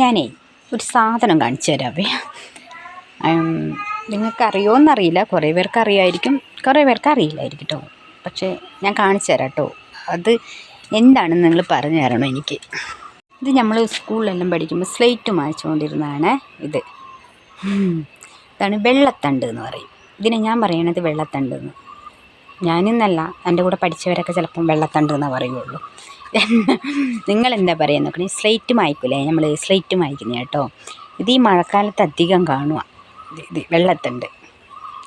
ഞാനേ ഒരു സാധനം കാണിച്ചു തരാവേ നിങ്ങൾക്ക് എന്നറിയില്ല കുറേ പേർക്ക് അറിയായിരിക്കും കുറേ പേർക്ക് അറിയില്ലായിരിക്കും കേട്ടോ പക്ഷേ ഞാൻ കാണിച്ചു തരാം കേട്ടോ അത് എന്താണെന്ന് നിങ്ങൾ പറഞ്ഞു തരണം എനിക്ക്? ഇത് നമ്മൾ സ്കൂളിലെല്ലാം പഠിക്കുമ്പോൾ സ്ലേറ്റ് മായ്ച്ചുകൊണ്ടിരുന്നതാണ് ഇത്. ഇതാണ് വെള്ളത്തണ്ട് എന്ന് പറയും. ഇതിനെ ഞാൻ പറയണത് വെള്ളത്തണ്ട് എന്ന്. ഞാനിന്നല്ല എന്റെ കൂടെ പഠിച്ചവരൊക്കെ ചിലപ്പം വെള്ളത്തണ്ട് എന്നേ പറയുള്ളൂ. നിങ്ങൾ എന്താ പറയുക നോക്കണേ? സ്ലേറ്റ് മായ്ക്കൂലേ? നമ്മൾ സ്ലേറ്റ് മായ്ക്കുന്ന കേട്ടോ. ഇത് ഈ മഴക്കാലത്ത് അധികം കാണുക ഇത് വെള്ളത്തണ്ട്.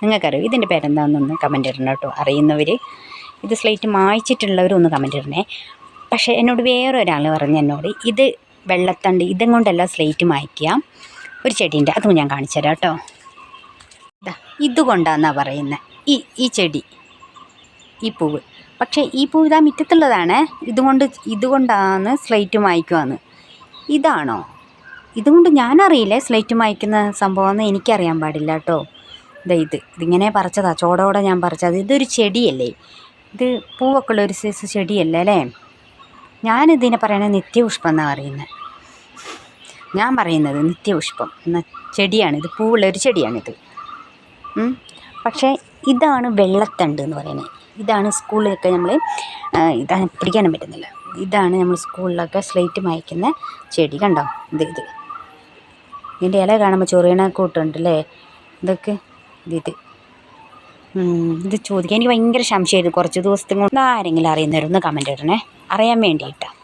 നിങ്ങൾക്കറിയോ? ഇതിന്റെ പേരെന്താണെന്നൊന്ന് കമന്റ് ഇടണം കേട്ടോ. അറിയുന്നവർ ഇത് സ്ലേറ്റ് മായ്ച്ചിട്ടുള്ളവരൊന്ന് കമന്റ് ഇടണേ. പക്ഷേ എന്നോട് വേറെ ഒരാൾ പറഞ്ഞു എന്നോട് ഇത് വെള്ളത്തണ്ട് ഇതും കൊണ്ടല്ല സ്ലേറ്റ് മായ്ക്കുക. ഒരു ചെടീന്റെ അതും ഞാൻ കാണിച്ചു തരാം കേട്ടോ. ഇതാ ഇതുകൊണ്ടാണെന്നാണ് പറയുന്നത് ഈ ഈ ചെടി. ഈ പൂവ്. പക്ഷേ ഈ പൂവ് ഇതാ മുറ്റത്തുള്ളതാണ്. ഇതുകൊണ്ട് ഇതുകൊണ്ടാണ് സ്ലേറ്റ് മായ്ക്കുവാന്ന്. ഇതാണോ? ഇതുകൊണ്ട് ഞാനറിയില്ലേ സ്ലേറ്റ് മായ്ക്കുന്ന സംഭവമെന്ന് എനിക്കറിയാൻ പാടില്ല കേട്ടോ. ഇതാ ഇത് ഇതിങ്ങനെ പറിച്ചതാ. ചോടോടെ ഞാൻ പറിച്ചത്. ഇതൊരു ചെടിയല്ലേ? ഇത് പൂവൊക്കെ ഉള്ള ഒരു സൈസ് ചെടിയല്ലേ അല്ലേ? ഞാനിതിനെ പറയണത് നിത്യപുഷ്പം എന്നാണ് പറയുന്നത് ഞാൻ പറയുന്നത് നിത്യപുഷ്പം എന്ന ചെടിയാണ്. ഇത് പൂവുള്ള ഒരു ചെടിയാണിത്. പക്ഷേ ഇതാണ് വെള്ളത്തണ്ട് എന്ന് പറയുന്നത് ഇതാണ് സ്കൂളിലൊക്കെ നമ്മൾ ഇതാണ് പിടിക്കാനും പറ്റുന്നില്ല. ഇതാണ് നമ്മൾ സ്കൂളിലൊക്കെ സ്ലേറ്റ് മായ്ക്കുന്ന ചെടി കണ്ടോ? ഇത് ഇത്. ഇതിന്റെ ഇല കാണുമ്പോൾ ചൊറിയണ കൂട്ടുണ്ടല്ലേ ഇതൊക്കെ ഇത് ഇത്. ഇത് ചോദിക്കാൻ എനിക്ക് ഭയങ്കര സംശയമായിരുന്നു. കുറച്ച് ദിവസത്തിന് കൊണ്ട് ആരെങ്കിലും അറിയുന്നവരൊന്ന് കമന്റ് ഇടണേ. അറിയാൻ വേണ്ടിയിട്ടാണ്